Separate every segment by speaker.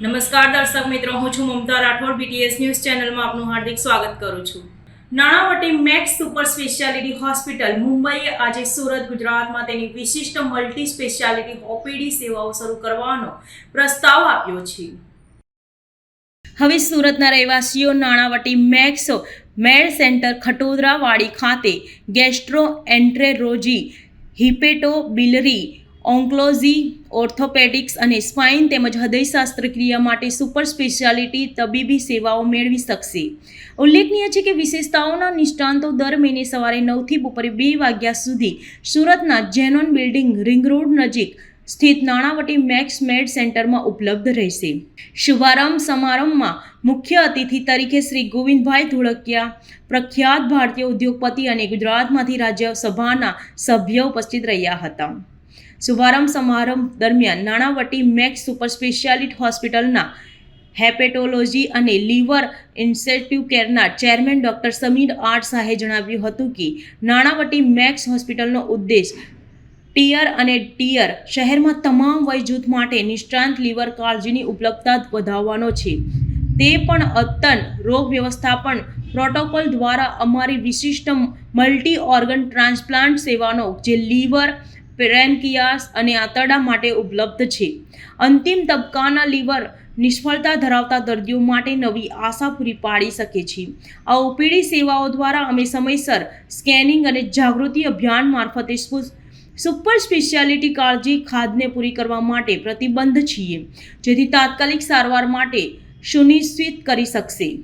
Speaker 1: નમસ્કાર દર્શક મિત્રો, હું છું મમતા રાઠોડ. બીટીએસ ન્યૂઝ ચેનલમાં આપનું હાર્દિક સ્વાગત કરું છું. Nanavati Max super speciality hospital, મુંબઈએ આજે સુરત, ગુજરાતમાં તેની વિશિષ્ટ મલ્ટી સ્પેશિયાલિટી ઓપીડી સેવાઓ શરૂ કરવાનો પ્રસ્તાવ આપ્યો છે. હવે સુરતના રહેવાસીઓ Nanavati Max, Med Centre Khatodarawadi ખાતે gastroenterology, hepatobiliary oncology, orthopaedics અને સ્પાઇન તેમજ હૃદય શસ્ત્રક્રિયા માટે સુપર સ્પેશિયાલિટી તબીબી સેવાઓ મેળવી શકશે. ઉલ્લેખનીય છે કે વિશેષતાઓના નિષ્ણાંતો દર મહિને સવારે નવથી બપોરે બે વાગ્યા સુધી સુરતના જેનોન બિલ્ડિંગ રિંગ રોડ નજીક સ્થિત નાણાવટી મેક્સ મેડ સેન્ટરમાં ઉપલબ્ધ રહેશે. શુભારંભ સમારંભમાં મુખ્ય અતિથિ તરીકે શ્રી ગોવિંદભાઈ ધોળકિયા, પ્રખ્યાત ભારતીય ઉદ્યોગપતિ અને ગુજરાતમાંથી રાજ્યસભાના સભ્ય ઉપસ્થિત રહ્યા હતા. શુભારંભ સમારંભ દરમિયાન નાણાવટી મેક્સ સુપર સ્પેશિયાલિટી હોસ્પિટલના હેપેટોલોજી અને લીવર ઇન્સેટિવ કેરના ચેરમેન ડૉક્ટર સમીર આર શાહે જણાવ્યું હતું કે નાણાવટી મેક્સ હોસ્પિટલનો ઉદ્દેશ ટીયર અને ટીયર શહેરમાં તમામ વય જૂથ માટે નિષ્ણાંત લીવર કાળજીની ઉપલબ્ધતા વધારવાનો છે. તે પણ અદ્યતન રોગ વ્યવસ્થાપન પ્રોટોકોલ દ્વારા અમારી વિશિષ્ટ મલ્ટી ઓર્ગન ટ્રાન્સપ્લાન્ટ સેવાનો જે લીવર પેરેન્કિયાસ અને આંતરડા માટે ઉપલબ્ધ છે. અંતિમ તબક્કાના લીવર નિષ્ફળતા ધરાવતા દર્દીઓ માટે નવી આશા પૂરી પાડી શકે છે. આ ઓપીડી સેવાઓ દ્વારા અમે સમયસર સ્કેનિંગ અને જાગૃતિ અભિયાન મારફતે સ્પુ- સુપર સ્પેશિયાલિટી કાળજી ખાદને પૂરી કરવા માટે પ્રતિબંધ છીએ, જેથી તાત્કાલિક સારવાર માટે સુનિશ્ચિત કરી શકશે.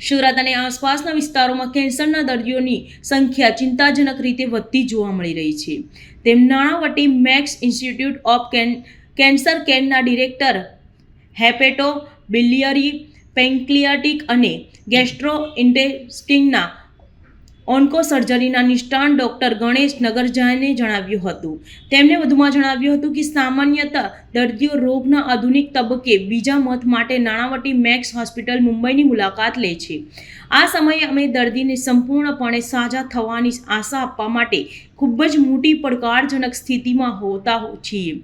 Speaker 1: સુરત અને આસપાસના વિસ્તારોમાં કેન્સરના દર્દીઓની સંખ્યા ચિંતાજનક રીતે વધતી જોવા મળી રહી છે. તેમ Nanavati Max institute of can, cancer કેરના director hepatobiliary pancreatic અને ગેસ્ટ્રો ઇન્ટેસ્ટિનના ઓન્કો સર્જરીના નિષ્ણાંત ડૉક્ટર ગણેશ નગરજાને જણાવ્યું હતું. તેમણે વધુમાં જણાવ્યું હતું કે સામાન્યતઃ દર્દીઓ રોગના આધુનિક તબક્કે બીજા મત માટે નાણાવટી મેક્સ હોસ્પિટલ મુંબઈની મુલાકાત લે છે. આ સમયે અમે દર્દીને સંપૂર્ણપણે સાજા થવાની આશા આપવા માટે ખૂબ જ મોટી પડકારજનક સ્થિતિમાં હોતા છીએ.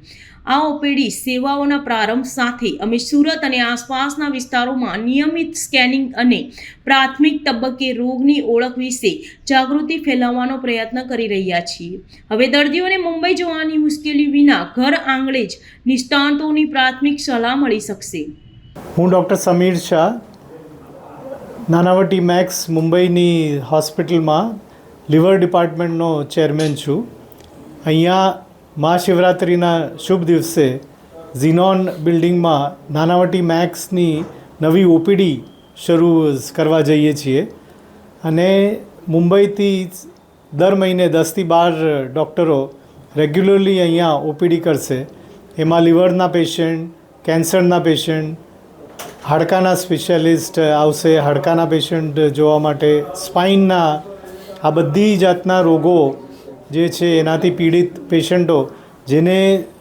Speaker 1: આ ઓપીડી સેવાઓના પ્રારંભ સાથે અમે સુરત અને આસપાસના વિસ્તારોમાં નિયમિત સ્કેનિંગ અને પ્રાથમિક તબક્કે રોગની ઓળખ વિશે જાગૃતિ ફેલાવવાનો પ્રયત્ન કરી રહ્યા છીએ. હવે દર્દીઓને મુંબઈ જવાની મુશ્કેલી વિના ઘર આંગણે જ નિષ્ણાંતોની પ્રાથમિક સલાહ મળી શકશે.
Speaker 2: હું ડૉક્ટર સમીર શાહ, નાનાવટી મેક્સ મુંબઈની હોસ્પિટલમાં લીવર ડિપાર્ટમેન્ટનો ચેરમેન છું. અહીંયા મહાશિવરાત્રિના શુભ દિવસે ઝીનોન બિલ્ડિંગમાં નાનાવટી મેક્સની નવી ઓપીડી શરૂ કરવા જઈએ છીએ. અને મુંબઈથી દર મહિને દસથી બાર ડૉક્ટરો રેગ્યુલરલી અહીંયા ઓપીડી કરશે. એમાં લીવરના પેશન્ટ, કેન્સરના પેશન્ટ, હાડકાના સ્પેશિયાલિસ્ટ આવશે. હાડકાના પેશન્ટ જોવા માટે સ્પાઇનના આ બધી જાતના રોગો જે છે એનાથી પીડિત પેશન્ટો જેને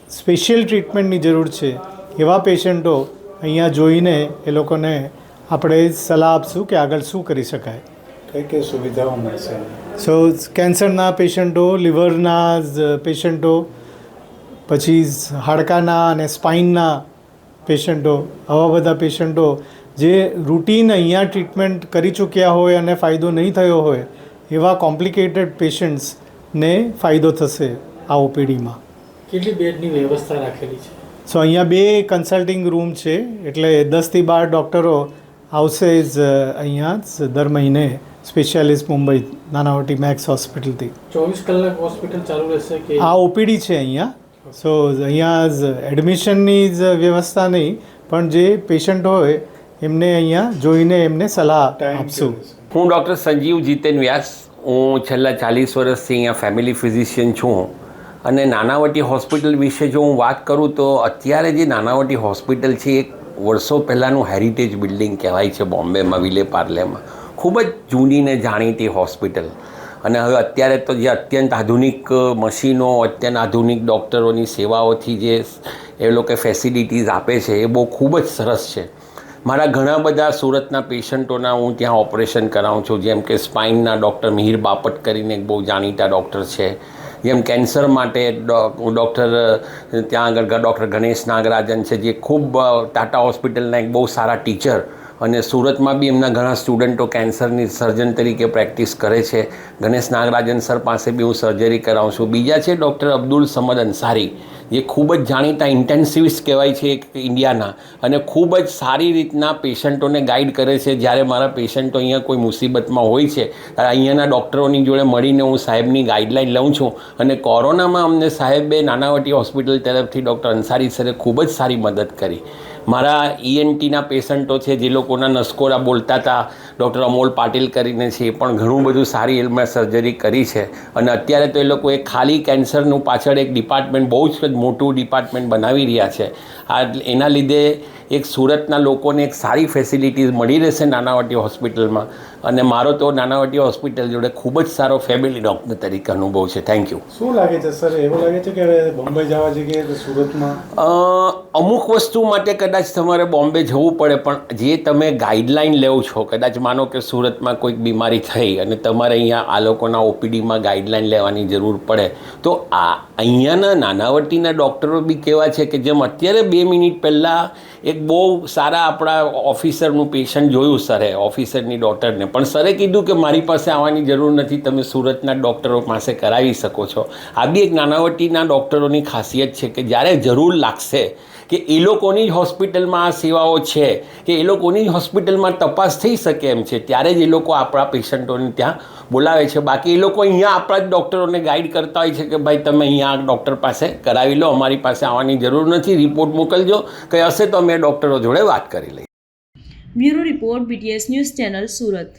Speaker 2: સ્પેશિયલ ટ્રીટમેન્ટની જરૂર છે એવા પેશન્ટો અહીંયા જોઈને એ લોકોને આપણે સલાહ આપશું કે આગળ શું કરી શકાય.
Speaker 3: કઈ કઈ સુવિધાઓ મળશે?
Speaker 2: સો કેન્સરના પેશન્ટો લીવરના પેશન્ટો પછી હાડકાના અને સ્પાઇનના પેશન્ટો આવા બધા પેશન્ટો જે રૂટીન અહીંયા ટ્રીટમેન્ટ કરી ચૂક્યા હોય અને ફાયદો નહીં થયો હોય એવા કોમ્પ્લિકેટેડ પેશન્ટ્સને ફાયદો થશે આ ઓપીડીમાં.
Speaker 3: કેટલી બેડની વ્યવસ્થા રાખેલી છે?
Speaker 2: સો અહીંયા બે કન્સલ્ટિંગ રૂમ છે એટલે દસથી બાર ડૉક્ટરો આવશે જ અહીંયા જ દર મહિને સ્પેશિયાલિસ્ટ મુંબઈ નાનાવટી મેક્સ હોસ્પિટલથી.
Speaker 3: ચોવીસ કલાક હોસ્પિટલ ચાલુ રહેશે કે?
Speaker 2: આ ઓપીડી છે અહીંયા. સો અહીંયા જ એડમિશનની જ વ્યવસ્થા નહીં પણ જે પેશન્ટ હોય એમને અહીંયા જોઈને એમને સલાહ આપશું.
Speaker 4: હું ડૉક્ટર સંજીવ જીતેન વ્યાસ હું છેલ્લા ચાલીસ વર્ષથી અહીંયા ફેમિલી ફિઝિશિયન છું. અને નાનાવટી હોસ્પિટલ વિશે જો હું વાત કરું તો અત્યારે જે નાનાવટી હોસ્પિટલ છે, એક વર્ષો પહેલાંનું હેરિટેજ બિલ્ડિંગ કહેવાય છે બોમ્બેમાં વિલે પાર્લેમાં. ખૂબ જ જૂની ને જાણીતી હોસ્પિટલ. અને હવે અત્યારે તો જે અત્યંત આધુનિક મશીનો, અત્યંત આધુનિક ડૉક્ટરોની સેવાઓથી જે એ લોકો ફેસિલિટીઝ આપે છે, એ બહુ ખૂબ જ સરસ છે. મારા ઘણા બધા સુરતના પેશન્ટોના હું ત્યાં ઓપરેશન કરાવું છું. જેમ કે સ્પાઇનના ડૉક્ટર મિહિર બાપટ કરીને એક બહુ જાણીતા ડૉક્ટર છે. જેમ કેન્સર માટે ડૉક્ટર, ત્યાં આગળ ડૉક્ટર ગણેશ નાગરાજન છે, જે ખૂબ ટાટા હોસ્પિટલના એક બહુ સારા ટીચર અને સુરતમાં બી એમના ઘણા સ્ટુડન્ટો કેન્સરની સર્જન તરીકે પ્રેક્ટિસ કરે છે. ગણેશ નાગરાજન સર પાસે બી હું સર્જરી કરાવું છું. બીજા છે ડૉક્ટર અબ્દુલ સમદ અંસારી, જે ખૂબ જ જાણીતા ઇન્ટેન્સિવિસ્ટ કહેવાય છે ઇન્ડિયાના અને ખૂબ જ સારી રીતના પેશન્ટોને ગાઈડ કરે છે. જ્યારે મારા પેશન્ટો અહીંયા કોઈ મુસીબતમાં હોય છે, ત્યારે અહીંયાના ડૉક્ટરોની જોડે મળીને હું સાહેબની ગાઈડલાઈન લઉં છું. અને કોરોનામાં અમને સાહેબે નાનાવટી હોસ્પિટલ તરફથી ડૉક્ટર અંસારી સરે ખૂબ જ સારી મદદ કરી. મારા ઈએનટીના પેશન્ટો છે, જે લોકોના નસકોરા બોલતા હતા, ડૉક્ટર અમોલ પાટીલ કરીને છે, એ પણ ઘણું બધું સારી એમાં સર્જરી કરી છે. અને અત્યારે તો એ લોકો એક ખાલી કેન્સરનું પાછળ એક ડિપાર્ટમેન્ટ બહુ જ મોટું ડિપાર્ટમેન્ટ બનાવી રહ્યા છે. આ એના લીધે એક સુરતના લોકોને એક સારી ફેસિલિટીઝ મળી રહેશે નાનાવટી હોસ્પિટલમાં. અને મારો તો નાનાવટી હોસ્પિટલ જોડે ખૂબ જ સારો ફેમિલી ડૉક્ટર તરીકે અનુભવ છે. થેન્ક યુ
Speaker 3: શું લાગે છે સર એવું લાગે છે કે બોમ્બે જવા જગ્યાએ સુરતમાં?
Speaker 4: અમુક વસ્તુ માટે કદાચ તમારે બોમ્બે જવું પડે પણ જે તમે ગાઈડલાઈન લેવ છો કદાચ માનો કે સુરતમાં કોઈક બીમારી થઈ અને તમારે અહીંયા આ લોકોના ઓપીડીમાં ગાઈડલાઈન લેવાની જરૂર પડે તો આ અહીંયાના નાનાવટીના ડૉક્ટરો બી કેવા છે કે જેમ અત્યારે બે મિનિટ પહેલાં એક બહુ સારા આપણા ઓફિસરનું પેશન્ટ જોયું સરે, ઓફિસરની ડૉક્ટરને. પણ સરે કીધું કે મારી પાસે આવવાની જરૂર નથી, તમે સુરતના ડૉક્ટરો પાસે કરાવી શકો છો. આ બી એક નાનાવટીના ડૉક્ટરોની ખાસિયત છે કે જ્યારે જરૂર લાગશે કે એ લોકોની જ હોસ્પિટલમાં આ સેવાઓ છે, કે એ લોકોની જ હોસ્પિટલમાં તપાસ થઈ શકે એમ છે, ત્યારે જ એ લોકો આપણા પેશન્ટોને ત્યાં બોલાવે છે. બાકી એ લોકો અહીંયા આપણા જ ડૉક્ટરોને ગાઈડ કરતા હોય છે કે ભાઈ તમે અહીંયા ડૉક્ટર પાસે કરાવી લો, અમારી પાસે આવવાની જરૂર નથી, રિપોર્ટ મોકલજો. કંઈ હશે તો અમે ડૉક્ટરો જોડે વાત કરી લઈએ.
Speaker 1: Bureau report BTS news channel, Surat.